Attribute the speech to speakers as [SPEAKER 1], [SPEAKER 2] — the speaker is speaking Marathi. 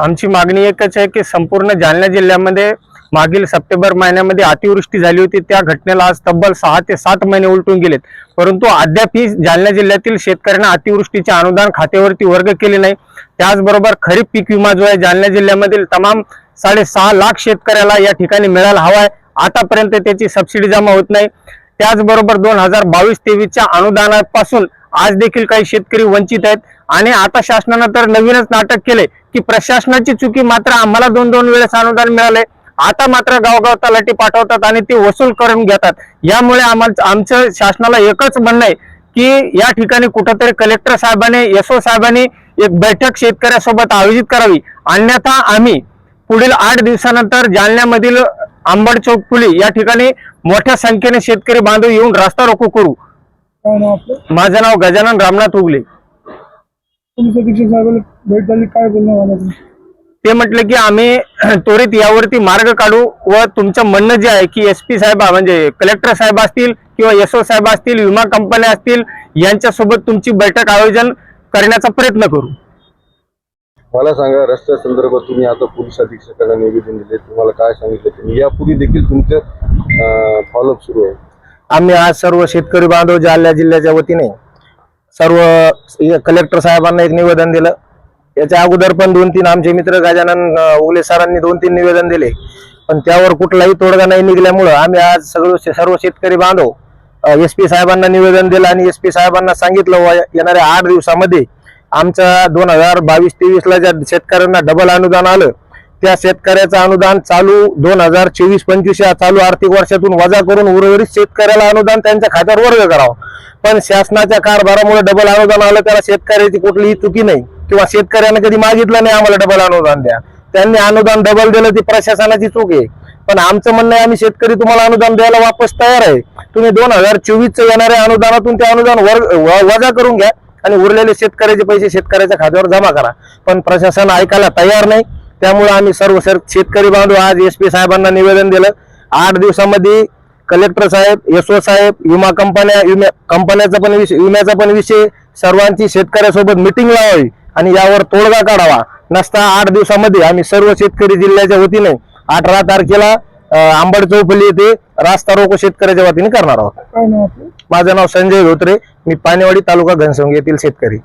[SPEAKER 1] आमची मागणी एकच आहे की संपूर्ण जालना जिल्ह्यामध्ये मागील सप्टेंबर महिन्यामध्ये अतिवृष्टी झाली होती. त्या घटनेला आज तब्बल सहा ते सात महिने उलटून गेलेत. परंतु अद्यापही जालना जिल्ह्यातील शेतकऱ्यांना अतिवृष्टीचे अनुदान खात्यावरती वर्ग केले नाही. त्याचबरोबर खरीप पीक विमा जो आहे जालना जिल्ह्यामधील तमाम साडेसहा लाख शेतकऱ्याला या ठिकाणी मिळायला हवा आहे. आतापर्यंत त्याची सबसिडी जमा होत नाही. त्याचबरोबर दोन हजार बावीस तेवीसच्या अनुदानापासून आज देखील काही शेतकरी वंचित आहेत. आणि आता शासनानं तर नवीनच नाटक केले की प्रशासनाची चुकी मात्र आम्हाला दोन दोन वेळेस अनुदान मिळाले आता मात्र गावगाव तलाठी पाठवतात आणि ते वसूल करून घेतात. यामुळे आम्हाला आमचं शासनाला एकच म्हणणं आहे की या ठिकाणी कुठंतरी कलेक्टर साहेबांनी एसओ साहेबांनी एक बैठक शेतकऱ्यासोबत आयोजित करावी. अन्यथा आम्ही पुढील आठ दिवसानंतर जालन्यामधील आंबड चौक पुली या ठिकाणी मोठ्या संख्येने शेतकरी बांधव येऊन रास्ता रोको करू.
[SPEAKER 2] काय नाव आपलं?
[SPEAKER 1] माझं नाव गजानन रामनाथ उगले.
[SPEAKER 2] पोलीस अधीक्षक साहेबांना भेट झाली काय बोलणं झालं तुमचं?
[SPEAKER 1] ते म्हटले की आम्ही त्वरित यावरती मार्ग काढू व तुमचं म्हणणं जे आहे की एस पी साहेब म्हणजे कलेक्टर साहेब असतील किंवा एसओ साहेब असतील विमा कंपन्या असतील यांच्यासोबत तुमची बैठक आयोजन करण्याचा प्रयत्न करू.
[SPEAKER 3] मला सांगा रस्त्या संदर्भात तुम्ही आता पोलीस अधीक्षकांना निवेदन दिले तुम्हाला काय सांगितलं? त्यांनी यापूर्वी देखील तुमचं फॉलोअप सुरू आहे.
[SPEAKER 4] आम्ही आज सर्व शेतकरी बांधव जालना जिल्ह्याच्या वतीने सर्व कलेक्टर साहेबांना एक निवेदन दिलं. याच्या अगोदर पण दोन तीन आमचे मित्र गजानन उगले सरांनी दोन तीन निवेदन दिले. पण त्यावर कुठलाही तोडगा नाही निघाल्यामुळं आम्ही आज सगळं सर्व शेतकरी बांधव एस पी साहेबांना निवेदन दिलं आणि एस पी साहेबांना सांगितलं व येणाऱ्या आठ दिवसामध्ये आमच्या दोन हजार बावीस तेवीसला ज्या शेतकऱ्यांना डबल अनुदान आलं त्या शेतकऱ्याचं अनुदान चालू दोन हजार चोवीस पंचवीस या चालू आर्थिक वर्षातून वजा करून उर्वरित शेतकऱ्याला अनुदान त्यांच्या खात्यावर वर्ग करावं. पण शासनाच्या कारभारामुळे डबल अनुदान आलं त्याला शेतकऱ्याची कुठलीही चुकी नाही. किंवा शेतकऱ्याने कधी मागितलं नाही आम्हाला डबल अनुदान द्या. त्यांनी अनुदान डबल दिलं ती प्रशासनाची चूक आहे. पण आमचं म्हणणं आहे आम्ही शेतकरी तुम्हाला अनुदान द्यायला वापस तयार आहे. तुम्ही दोन हजार चोवीसचं येणाऱ्या अनुदानातून ते अनुदान व- वजा करून घ्या. आणि उरलेले शेतकऱ्याचे पैसे शेतकऱ्याच्या खात्यावर जमा करा. पण प्रशासन ऐकायला तयार नाही. त्यामुळे आम्ही सर्व शेत- शेतकरी बांधव आज एस पी साहेबांना निवेदन दिलं. आठ दिवसामध्ये कलेक्टर साहेब एसओ साहेब विमा कंपन्या विम्या कंपन्याचा पण विषय विम्याचा पण विषय सर्वांची शेतकऱ्यासोबत मिटिंग लावावी आणि यावर तोडगा काढावा. नसता आठ दिवसामध्ये आम्ही सर्व शेतकरी जिल्ह्याच्या वतीने अठरा तारखेला आंबड चौफुली येथे रास्ता रोको शेतकऱ्याच्या वतीने करणार आहोत. माझं नाव संजय धोत्रे. मी पाणेवाडी तालुका घनसंगी येथील शेतकरी.